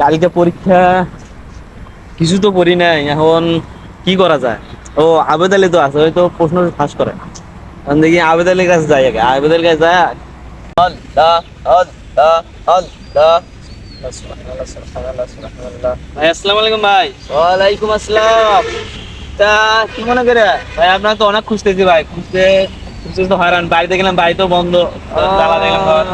কালকে পরীক্ষা কিছু তো পড়ি নাই। এখন কি করা যায়? ও আবেদ আলী তো আছে ওই তো প্রশ্ন ফাঁস করে এখন দেখি আবেদ আলীর কাছে যাই আগে। আবেদ আলীর কাছে যায় আল্লাহ আল্লাহ আল্লাহ ভাই আসসালামু আলাইকুম ভাই। ওয়ালাইকুম আসসালাম। তা কি মনে করে? ভাই আপনার তো অনেক খুঁজতেছি ভাই। খুঁজতে খুঁজতে তো হয়রান। বাড়িতে গেলাম বাড়ি তো বন্ধ। তালা দেখলাম ঘর।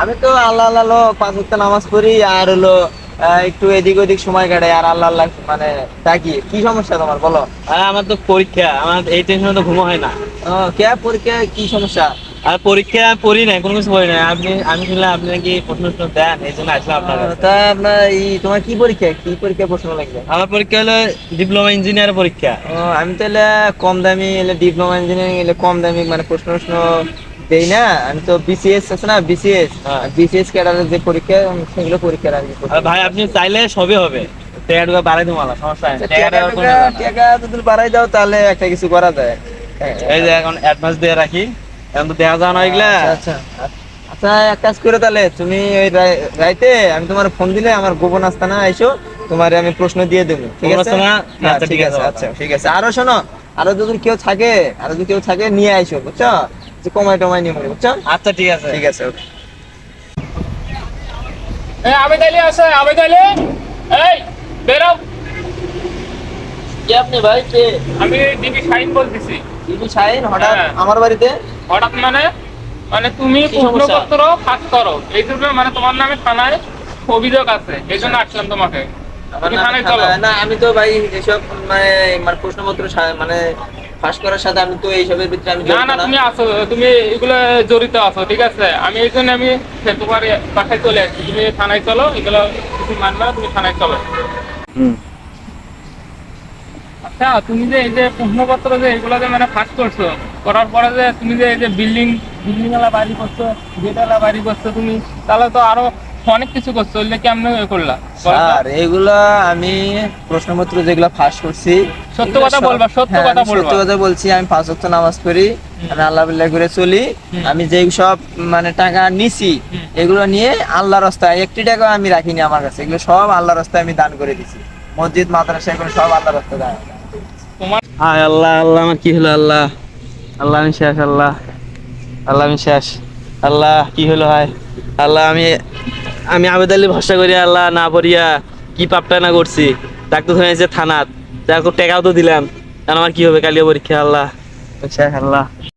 আমি তো আল্লাহ আল্লাহ লো পাঁচ নামাজ পড়ি আর হলো একটু এদিক ওদিক সময় কাটাই আর আল্লাহ আল্লাহ মানে থাকি কি সমস্যা তোমার বলো? আর আমার তো পরীক্ষা আমার এই টেনশনে তো ঘুমো হয় না। ও, কে পরীক্ষা কি সমস্যা? আর পরীক্ষা পড়ি নাই কোনো কিছু পড়ি নাই। আপনি আমি শুনলাম আপনি নাকি প্রশ্ন উত্তর দেন এই জন্য আসলাম আপনার তা আপনার এই তোমার কি পরীক্ষা? কি পরীক্ষা প্রশ্ন লাগবে? আমার পরীক্ষা হলো ডিপ্লোমা ইঞ্জিনিয়ার পরীক্ষা। ও, আমি তাহলে কম দামি এলে ডিপ্লোমা ইঞ্জিনিয়ারিং এলে কম দামি মানে প্রশ্ন প্রশ্ন দেই না আমি তো বিসিএস আছে না বিসিএস। বিসিএস ক্যাডারের যে পরীক্ষা সেগুলো পরীক্ষা রাখি আর ভাই আপনি চাইলে সবই হবে। টাকা বাড়াই দেবো সমস্যা নেই। টাকা। টাকা যদি বাড়াই দাও তাহলে একটা কিছু করা যায়। এই যে এখন অ্যাডভান্স দিয়ে রাখি। এখন তো দেখা যাওয়া না এগুলা। আচ্ছা আচ্ছা। এক কাজ করে তাহলে তুমি ওই রাইতে আমি তোমার ফোন দিলে আমার গোপন আস্তানা আইসো তোমার আমি প্রশ্ন দিয়ে দেবো। ঠিক আছে? হ্যাঁ, আচ্ছা, ঠিক আছে, আচ্ছা ঠিক আছে। আরও শোনো আরও যদি কেউ থাকে আরও যদি কেউ থাকে নিয়ে আইসো বুঝছ? যে কমাই টমাই নিয়ে মরে বুঝছ? আচ্ছা ঠিক আছে। ঠিক আছে okay. এই আবেদ আলী আছে আবেদ আলী এই বেরো। কে আপনি ভাই? কে? আমি শাহিন বলতেছি। শাহিন হঠাৎ? হ্যাঁ। আমার বাড়িতে? হঠাৎ মানে? মানে তুমি প্রশ্নপত্র ফাঁস করো। এই জন্য মানে তোমার নামে থানায় অভিযোগ আছে। এই জন্য আসলাম তোমাকে। না আমি তো ভাই এসব মানে মানে প্রশ্নপত্র মানে ফাঁস করার সাথে আমি তো এইসবের ভিতরে আমি না না তুমি আছো তুমি এগুলো জড়িত আছো ঠিক আছে? আমি এই জন্য আমি তোমার বাসায় চলে আসছি। তুমি থানায় চলো এগুলো কিছু মানবে তুমি থানায় চলো। হুম। আচ্ছা তুমি যে এই যে প্রশ্নপত্র যে এগুলো যে মানে ফাঁস করছ করার পরে যে তুমি যে এই যে বিল্ডিং বিল্ডিং ওয়ালা বাড়ি করছ গেটওয়ালা বাড়ি করছ তুমি তাহলে তো আরও অনেক কিছু করছ কেমন করলা স্যার এগুলা আমি প্রশ্নপত্র যেগুলো ফাঁস করছি সত্য কথা সব- বলবা, সত্য হ্যাঁ, কথা বলবা। সত্য কথা বলছি আমি পাঁচ ওয়াক্ত নামাজ পড়ি আমি আল্লাহ বিল্লাহ করে চলি আমি যেই সব মানে টাকা নিছি এগুলো নিয়ে আল্লাহ রাস্তায় একটি টাকা আমি রাখিনি আমার কাছে এগুলো সব আল্লাহ রাস্তায় আমি দান করে দিছি। মসজিদ মাদ্রাসা এগুলো সব আল্লাহ রাস্তায় দান। তোমার হায় আল্লাহ আল্লাহ আমার কি হলো আল্লাহ? আল্লাহ আমি শেষ আল্লাহ। আল্লাহ আমি শেষ। আল্লাহ কি হলো হায়? আল্লাহ আমি আমি আবেদ আলী ভরসা করি, আল্লাহ না পড়িয়া কি পাপটা না করছি। ডাক্তার যে থানাত। তাকে টেকাও তো দিলাম। কেন আমার কি হবে? কালিয়া পরীক্ষা, আল্লাহ। আল্লাহ